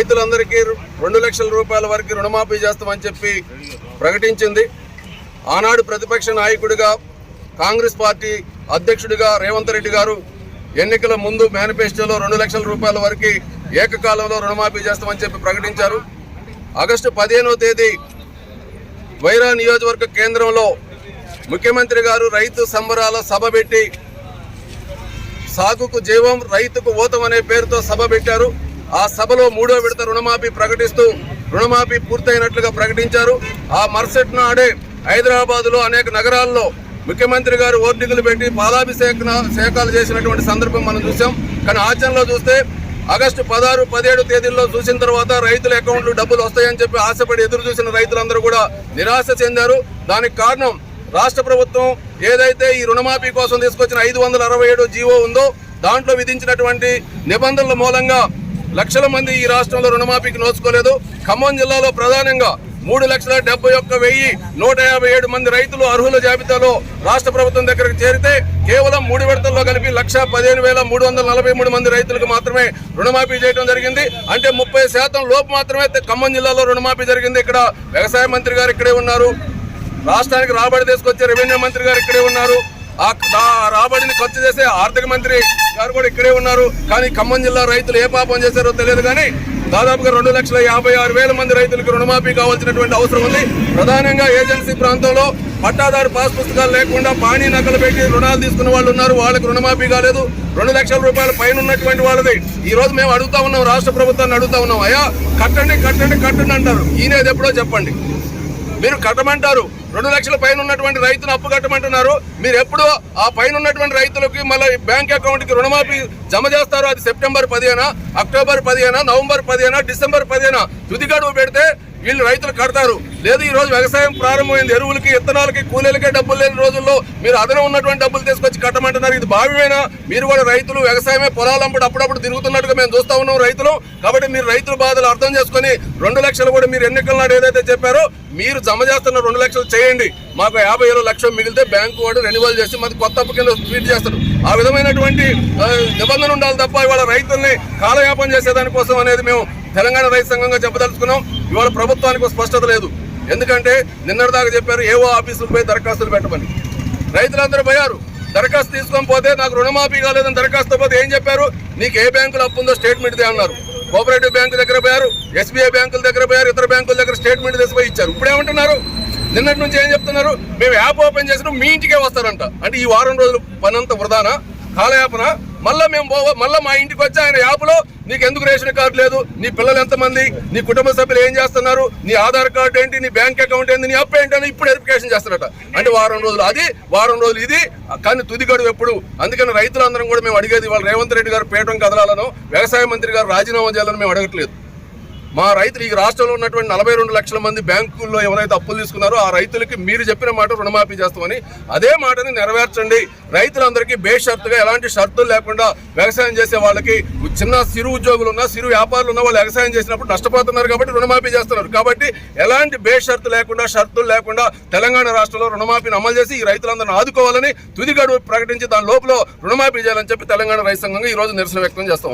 రైతులందరికీ రెండు లక్షల రూపాయల వరకు రుణమాఫీ చేస్తామని చెప్పి ప్రకటించింది. ఆనాడు ప్రతిపక్ష నాయకుడిగా కాంగ్రెస్ పార్టీ అధ్యక్షుడిగా రేవంత్ రెడ్డి గారు ఎన్నికల ముందు మేనిఫెస్టోలో రెండు లక్షల రూపాయల వరకు ఏకకాలంలో రుణమాఫీ చేస్తామని చెప్పి ప్రకటించారు. ఆగస్టు పదిహేనవ తేదీ వైరా నియోజకవర్గ కేంద్రంలో ముఖ్యమంత్రి గారు రైతు సంబరాల సభ పెట్టి సాగుకు జీవం రైతుకు ఓతం అనే పేరుతో సభ పెట్టారు. ఆ సభలో మూడో విడత రుణమాఫీ ప్రకటిస్తూ రుణమాఫీ పూర్తయినట్లుగా ప్రకటించారు. ఆ మరుసటి నాడే హైదరాబాద్లో అనేక నగరాల్లో ముఖ్యమంత్రి గారు ఓర్నికలు పెట్టి పాలాభిషేక శేఖాలు చేసినటువంటి సందర్భం మనం చూసాం. కానీ ఆచరణలో చూస్తే ఆగస్టు పదహారు పదిహేడు తేదీల్లో చూసిన తర్వాత రైతుల అకౌంట్లు డబ్బులు వస్తాయని చెప్పి ఆశపడి ఎదురు చూసిన రైతులందరూ కూడా నిరాశ చెందారు. దానికి కారణం రాష్ట్ర ప్రభుత్వం ఏదైతే ఈ రుణమాఫీ కోసం తీసుకొచ్చిన ఐదు వందల అరవై ఏడు జీవో ఉందో దాంట్లో విధించినటువంటి నిబంధనల మూలంగా లక్షల మంది ఈ రాష్ట్రంలో రుణమాఫీకి నోచుకోలేదు. ఖమ్మం జిల్లాలో ప్రధానంగా మూడు లక్షల డెబ్బై ఒక్క వెయ్యి నూట యాభై ఏడు మంది రైతులు అర్హుల జాబితాలో రాష్ట్ర ప్రభుత్వం దగ్గరకు చేరితే కేవలం మూడు విడతల్లో కలిపి లక్ష పదిహేను వేల మూడు వందల నలభై మూడు మంది రైతులకు మాత్రమే రుణమాఫీ చేయడం జరిగింది. అంటే ముప్పై శాతం లోపు మాత్రమే ఖమ్మం జిల్లాలో రుణమాఫీ జరిగింది. ఇక్కడ వ్యవసాయ మంత్రి గారు ఇక్కడే ఉన్నారు. రాష్ట్రానికి రాబడి తీసుకొచ్చే రెవెన్యూ మంత్రి గారు ఇక్కడే ఉన్నారు. రాబడిని ఖర్చు చేసే ఆర్థిక మంత్రి గారు కూడా ఇక్కడే ఉన్నారు. కానీ ఖమ్మం జిల్లా రైతులు ఏ పాపం చేశారో తెలియదు కానీ దాదాపుగా రెండు లక్షల యాభై ఆరు వేల మంది రైతులకు రుణమాఫీ కావాల్సినటువంటి అవసరం ఉంది. ప్రధానంగా ఏజెన్సీ ప్రాంతంలో పట్టాదారు పాస్ పుస్తకాలు లేకుండా పాణి నకలు పెట్టి రుణాలు తీసుకున్న వాళ్ళు ఉన్నారు. వాళ్ళకి రుణమాఫీ కాలేదు. రెండు లక్షల రూపాయల పైన ఉన్నటువంటి వాళ్ళది. ఈ రోజు మేము అడుగుతా ఉన్నాం రాష్ట్ర ప్రభుత్వాన్ని అడుగుతా ఉన్నాం. అయ్యా కట్టండి కట్టండి కట్టండి అంటారు. ఈయనేది ఎప్పుడో చెప్పండి. మీరు కట్టమంటారు. రెండు లక్షల పైన ఉన్నటువంటి రైతును అప్పు కట్టమంటున్నారు. మీరు ఎప్పుడు ఆ పైన ఉన్నటువంటి రైతులకి మళ్ళీ బ్యాంక్ అకౌంట్కి రుణమాఫీ జమ చేస్తారు అది సెప్టెంబర్ పదిహేన అక్టోబర్ పదిహేన నవంబర్ పదిహేన డిసెంబర్ పదిహేన? తుది గడువు పెడితే వీళ్ళు రైతులు కడతారు. లేదు ఈ రోజు వ్యవసాయం ప్రారంభమైంది. ఎరువులకి ఇత్తనాలకి కూలీలకే డబ్బులు లేని రోజుల్లో మీరు అదనం ఉన్నటువంటి డబ్బులు తీసుకొచ్చి కట్టమంటున్నారు. ఇది భావ్యమైనా? మీరు కూడా రైతులు వ్యవసాయమే పొలాలంపడు అప్పుడప్పుడు తిరుగుతున్నట్టుగా మేము చూస్తూ ఉన్నాం రైతులు. కాబట్టి మీరు రైతుల బాధలు అర్థం చేసుకొని రెండు లక్షలు కూడా మీరు ఎన్నికల నాడు ఏదైతే చెప్పారో మీరు జమ చేస్తున్న రెండు లక్షలు చేయండి. మాకు యాభై ఏడు లక్షలు మిగిలితే బ్యాంకు వాడు రెన్యువల్ చేసి మాది కొత్త అప్పు కింద ట్వీట్ చేస్తాడు. ఆ విధమైనటువంటి నిబంధన ఉండాలి తప్ప ఇవాళ రైతుల్ని కాలయాపన చేసేదానికోసం అనేది మేము తెలంగాణ రైతు సంఘంగా చెప్పదలుచుకున్నాం. ఇవాళ ప్రభుత్వానికి స్పష్టత లేదు. ఎందుకంటే నిన్నటిదాకా చెప్పారు ఏవో ఆఫీసులు పోయి దరఖాస్తులు పెట్టమని. రైతులందరూ పోయారు. దరఖాస్తు తీసుకొని పోతే నాకు రుణమాఫీ కాలేదని దరఖాస్తు పోతే ఏం చెప్పారు? నీకు ఏ బ్యాంకులో అప్పు ఉందో స్టేట్మెంట్ దే అన్నారు. కోఆపరేటివ్ బ్యాంకు దగ్గర పోయారు ఎస్బీఐ బ్యాంకుల దగ్గర పోయారు ఇతర బ్యాంకుల దగ్గర స్టేట్మెంట్ తీసుకుపోయి ఇచ్చారు. ఇప్పుడు ఏమంటున్నారు? నిన్నటి నుంచి ఏం చెప్తున్నారు? మేము యాప్ ఓపెన్ చేసినాం మీ ఇంటికే వస్తారంట. అంటే ఈ వారం రోజులు పనంత వృధానా? కాలయాపన? మళ్ళా మేము పోవ మళ్ళీ మా ఇంటికి వచ్చి ఆయన యాప్లో నీకు ఎందుకు రేషన్ కార్డు లేదు? నీ పిల్లలు ఎంతమంది? నీ కుటుంబ సభ్యులు ఏం చేస్తున్నారు? నీ ఆధార్ కార్డు ఏంటి? నీ బ్యాంక్ అకౌంట్ ఏంటి? నీ అప్పు ఏంటి? అని ఇప్పుడు వెరిఫికేషన్ చేస్తారట. అంటే వారం రోజులు. అది వారం రోజులు ఇది. కానీ తుది గడువు ఎప్పుడు? అందుకని రైతులందరం కూడా మేము అడిగేది వాళ్ళు రేవంత్ రెడ్డి గారు పీఠం కదలాలను వ్యవసాయ మంత్రి గారు రాజీనామా చేయాలని మేము అడగట్లేదు. మా రైతులు ఈ రాష్ట్రంలో ఉన్నటువంటి నలభై రెండు లక్షల మంది బ్యాంకుల్లో ఎవరైతే అప్పులు తీసుకున్నారో ఆ రైతులకి మీరు చెప్పిన మాట రుణమాఫీ చేస్తామని అదే మాటని నెరవేర్చండి. రైతులందరికీ బేషరతుగా ఎలాంటి షరతులు లేకుండా వ్యవసాయం చేసే వాళ్ళకి చిన్న సిరు ఉద్యోగులు ఉన్న సిరు వ్యాపారులు ఉన్న వాళ్ళు వ్యవసాయం చేసినప్పుడు నష్టపోతున్నారు కాబట్టి రుణమాఫీ చేస్తున్నారు. కాబట్టి ఎలాంటి బేషరతు లేకుండా షరతులు లేకుండా తెలంగాణ రాష్ట్రంలో రుణమాఫీని అమలు చేసి ఈ రైతులందరిని ఆదుకోవాలని తుది గడువు ప్రకటించి దాని లోపల రుణమాఫీ చేయాలని చెప్పి తెలంగాణ రైతు సంఘంగా ఈ రోజు నిరసన వ్యక్తం చేస్తాం.